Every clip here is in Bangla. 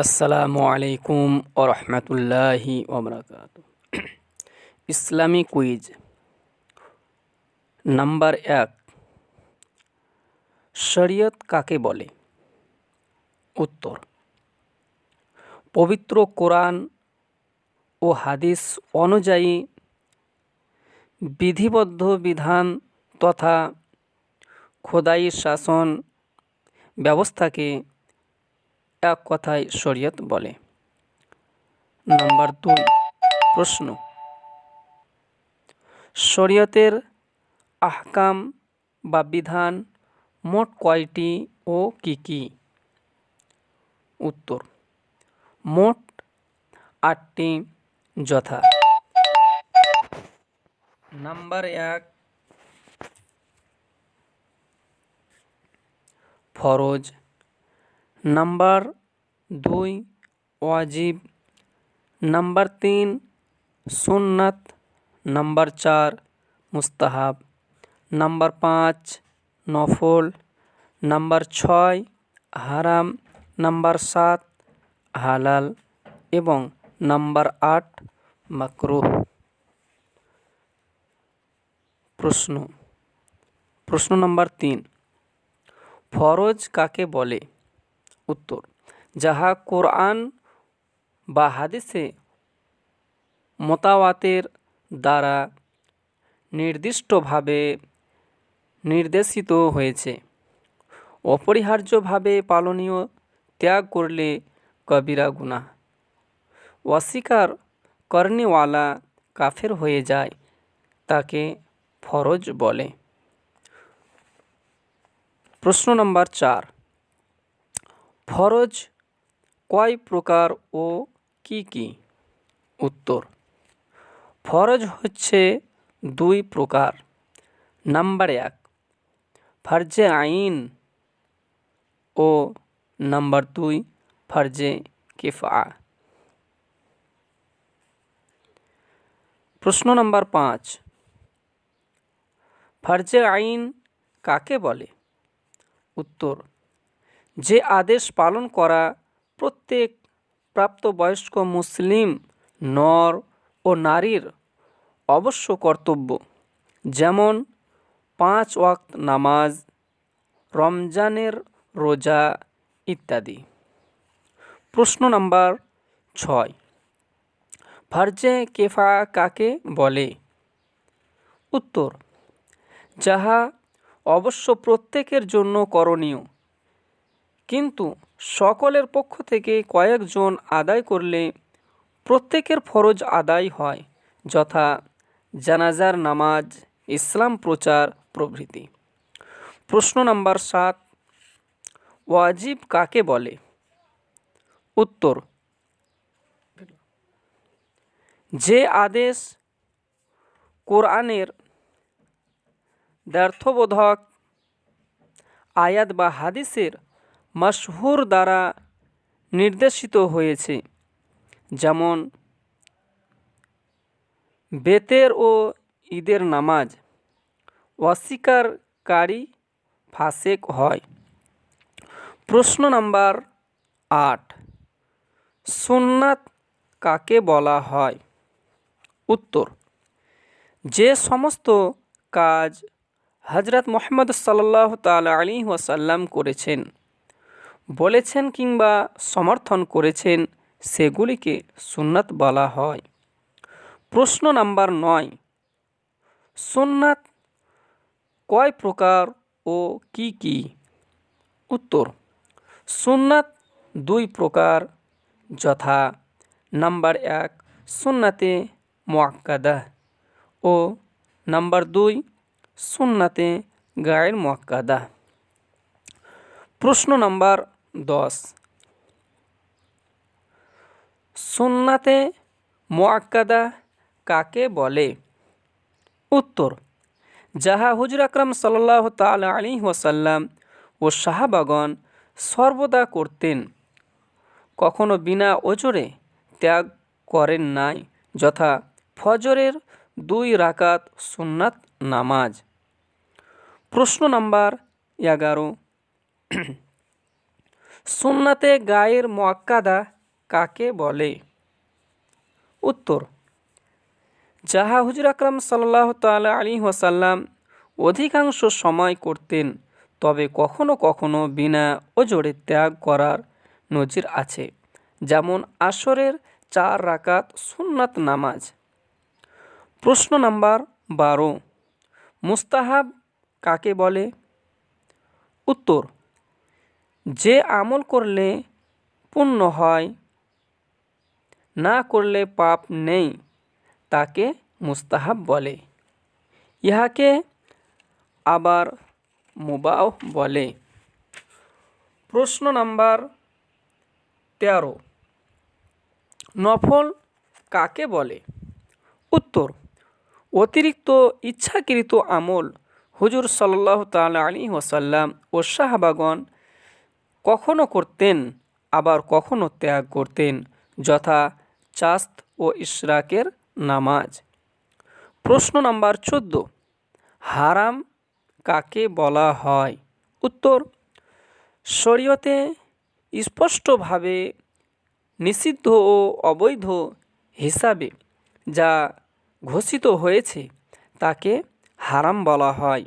আসসালামু আলাইকুম ও রহমতুল্লাহি ওবরাকাত ইসলামী কুইজ নাম্বার এক, শরীয়ত কাকে বলে? উত্তর, পবিত্র কোরআন ও হাদিস অনুযায়ী বিধিবদ্ধ বিধান তথা খোদাই শাসন ব্যবস্থাকে এক কথায় শরীয়ত বলে। নাম্বার দুই, প্রশ্ন। শরীয়তের আহকাম বা বিধান মোট কয়টি ও কি কি? উত্তর, মোট আটটি যথা। নাম্বার এক, ফরজ। নাম্বার দুই, ওয়াজিব। নাম্বার তিন, সুন্নাত। নাম্বার চার, মুস্তাহাব। নাম্বার পাঁচ, নফল। নাম্বার ছয়, হারাম। নাম্বার সাত, হালাল। এবং নাম্বার আট, মাকরুহ। প্রশ্ন। প্রশ্ন নাম্বার তিন। ফরজ কাকে বলে? উত্তর, যাহা কোরআন বা হাদিসে মোতাওয়াতের দ্বারা নির্দিষ্টভাবে নির্দেশিত হয়েছে। অপরিহার্যভাবে পালনীয় ত্যাগ করলে কবিরা গুনাহ, অস্বীকার করনেওয়ালা কাফের হয়ে যায়, তাকে ফরজ বলে। প্রশ্ন নম্বর চার ফরজ কয় প্রকার ও কি কি? উত্তর, ফরজ হচ্ছে দুই প্রকার। নাম্বার এক, ফার্জে আইন ও নাম্বার দুই, ফার্জে কিফা প্রশ্ন নাম্বার পাঁচ, ফার্জে আইন কাকে বলে? উত্তর যে আদেশ পালন করা প্রত্যেক প্রাপ্তবয়স্ক মুসলিম, নর ও নারীর অবশ্য কর্তব্য। যেমন, পাঁচ ওয়াক্ত নামাজ, রমজানের রোজা ইত্যাদি। প্রশ্ন নাম্বার ছয়। ফার্জে কেফা কাকে বলে? উত্তর, যাহা অবশ্য প্রত্যেকের জন্য করণীয়। কিন্তু সকলের পক্ষ থেকে কয়েকজন আদায় করলে প্রত্যেকের ফরজ আদায় হয়, যথা জানাজার নামাজ, ইসলাম প্রচার প্রভৃতি। প্রশ্ন নাম্বার সাত, ওয়াজিব কাকে বলে? উত্তর, যে আদেশ কোরআনের দ্ব্যর্থবোধক আয়াত বা হাদিসের মশহুর দ্বারা নির্দেশিত হয়েছে, যেমন বেতের ও ঈদের নামাজ অস্বীকারী ফাসেক হয়। প্রশ্ন নাম্বার আট, সুন্নাত কাকে বলা হয়? উত্তর, যে সমস্ত কাজ হজরত মোহাম্মদ সাল্লাহ তালা আলী ওয়াসাল্লাম করেছেন বলেছেন কিংবা সমর্থন করেছেন সেগুলিকে সুন্নাত বলা হয়। প্রশ্ন নাম্বার নয়, সুন্নাত কয় প্রকার ও কি কি? উত্তর, সুন্নাত দুই প্রকার, যথা নাম্বার এক সুন্নাতে মোয়াক্কাদা ও নাম্বার দুই সুন্নাতে গায়ের মোয়াক্কাদা প্রশ্ন নাম্বার দশ। সুন্নাতে মোয়াক্কাদা কাকে বলে? উত্তর, যাহা হুজুর আকরম সাল্লাহ তাল আলী ওসাল্লাম ও শাহাবাগন সর্বদা করতেন, কখনো বিনা ওজরে ত্যাগ করেন নাই, যথা ফজরের দুই রাকাত সুন্নাত নামাজ। প্রশ্ন নাম্বার এগারো। সুন্নাতে গায়ের মোয়াক্কাদা কাকে বলে? উত্তর, যাহা হুজুর আকরাম সাল্লাহ তালা আলী ওয়াসাল্লাম অধিকাংশ সময় করতেন, তবে কখনো কখনো বিনা ওজোরে ত্যাগ করার নজির আছে, যেমন আসরের চার রাকাত সুন্নাত নামাজ। প্রশ্ন নাম্বার বারো, মুস্তাহাব কাকে বলে? উত্তর যে আমল করলে পুণ্য হয়, না করলে পাপ নেই, তাকে মুস্তাহাব বলে। ইহাকে আবার মুবাও বলে। প্রশ্ন নাম্বার তেরো। নফল কাকে বলে? উত্তর, অতিরিক্ত ইচ্ছাকৃত আমল হুজুর সাল্লাহ তাল আলী ওসাল্লাম ও শাহবাগন কখনো করতেন, আবার কখনো ত্যাগ করতেন, যথা চাস্ত ও ইশরাকের নামাজ। প্রশ্ন নাম্বার চোদ্দ। হারাম কাকে বলা হয়? উত্তর, শরীয়তে স্পষ্টভাবে নিষিদ্ধ ও অবৈধ হিসাবে যা ঘোষিত হয়েছে, তাকে হারাম বলা হয়।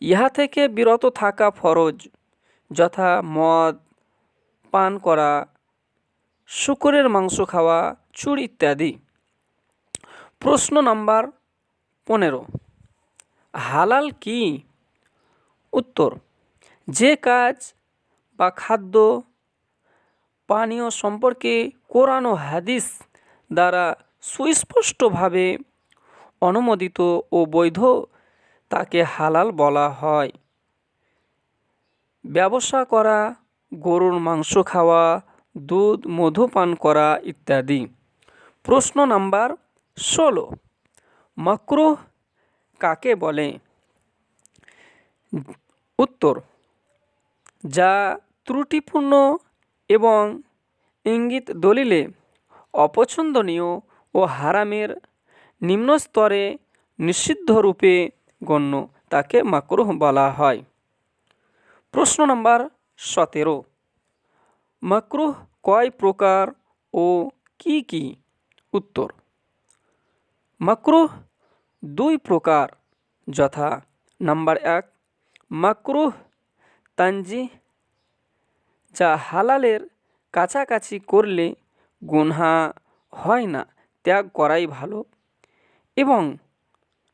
ইহা থেকে বিরত থাকা ফরজ। যথা মদ, পান করা, শুকরের মাংস খাওয়া, চুর ইত্যাদি। প্রশ্ন নাম্বার পনেরো। হালাল কি? উত্তর, যে কাজ বা খাদ্য পানীয় সম্পর্কে কোরআন ও হাদিস দ্বারা সুস্পষ্টভাবে অনুমোদিত ও বৈধ, তাকে হালাল বলা হয়। ব্যবসা করা, গরুর মাংস খাওয়া, দুধ, মধু পান করা ইত্যাদি। প্রশ্ন নাম্বার ষোলো। মক্রুহ কাকে বলে? উত্তর, যা ত্রুটিপূর্ণ এবং ইঙ্গিত দলিলে অপছন্দনীয় ও হারামের নিম্নস্তরে নিষিদ্ধরূপে গণ্য, তাকে মাকরুহ বলা হয়। প্রশ্ন নম্বর সতেরো। মাকরুহ কয় প্রকার ও কি কি? উত্তর, মাকরুহ দুই প্রকার, যথা নাম্বার এক, মাকরুহ তানজি যা হালালের কাছাকাছি করলে গুনহা হয় না, ত্যাগ করাই ভালো। এবং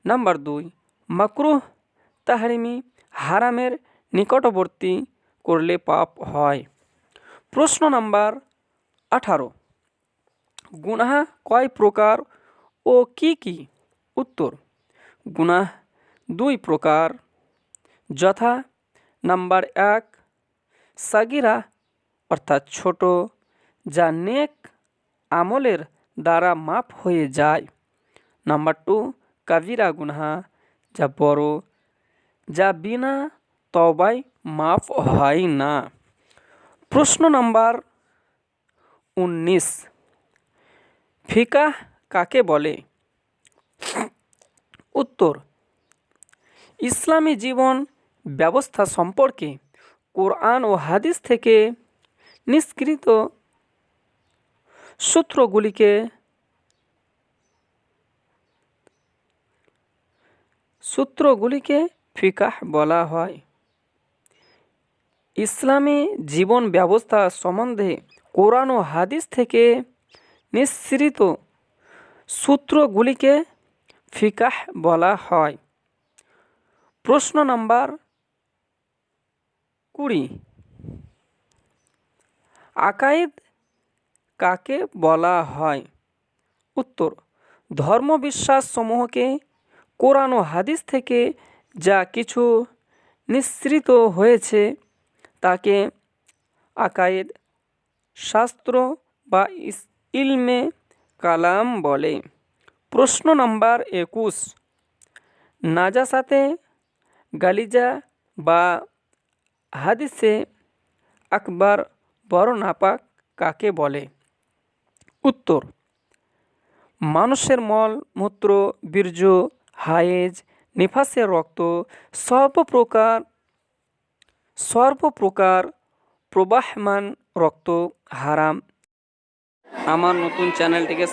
নাম্বার দুই, মাকরুহ তাহারিমি হারামের নিকটবর্তী করলে পাপ হয়। প্রশ্ন নাম্বার আঠারো। গুনাহা কয় প্রকার ও কি কি? উত্তর, গুনাহ দুই প্রকার। যথা নাম্বার এক, সাগিরা, অর্থাৎ ছোট, যা নেক আমলের দ্বারা মাপ হয়ে যায়। নাম্বার টু কাবিরা গুনহা, যা বড়, যা বিনা তবায় মাফ হয় না। প্রশ্ন নাম্বার উনিশ। ফিকা কাকে বলে? উত্তর, ইসলামী জীবন ব্যবস্থা সম্পর্কে কোরআন ও হাদিস থেকে নিষ্কৃত সূত্রগুলিকে সূত্রগুলিকে ফিকাহ বলা হয়। ইসলামী জীবন ব্যবস্থা সম্বন্ধে কোরআন ও হাদিস থেকে নিঃসৃত সূত্রগুলিকে ফিকাহ বলা হয়। প্রশ্ন নাম্বার কুড়ি। আকাইদ কাকে বলা হয়? উত্তর ধর্মবিশ্বাস সমূহকে কোরআন ও হাদিস থেকে যা কিছু নিঃসৃত হয়েছে তাকে আকায়েদ শাস্ত্র বা ইলমে কালাম বলে। প্রশ্ন নাম্বার একুশ, নাজাসাতে গালিজা বা হাদিসে আকবর বড় নাপাক কাকে বলে? উত্তর, মানুষের মল, মূত্র, বীর্য, হায়েজ, নিফাসের রক্ত সর্বপ্রকার সর্বপ্রকার প্রবাহমান রক্ত হারাম। আমার নতুন চ্যানেলটিকে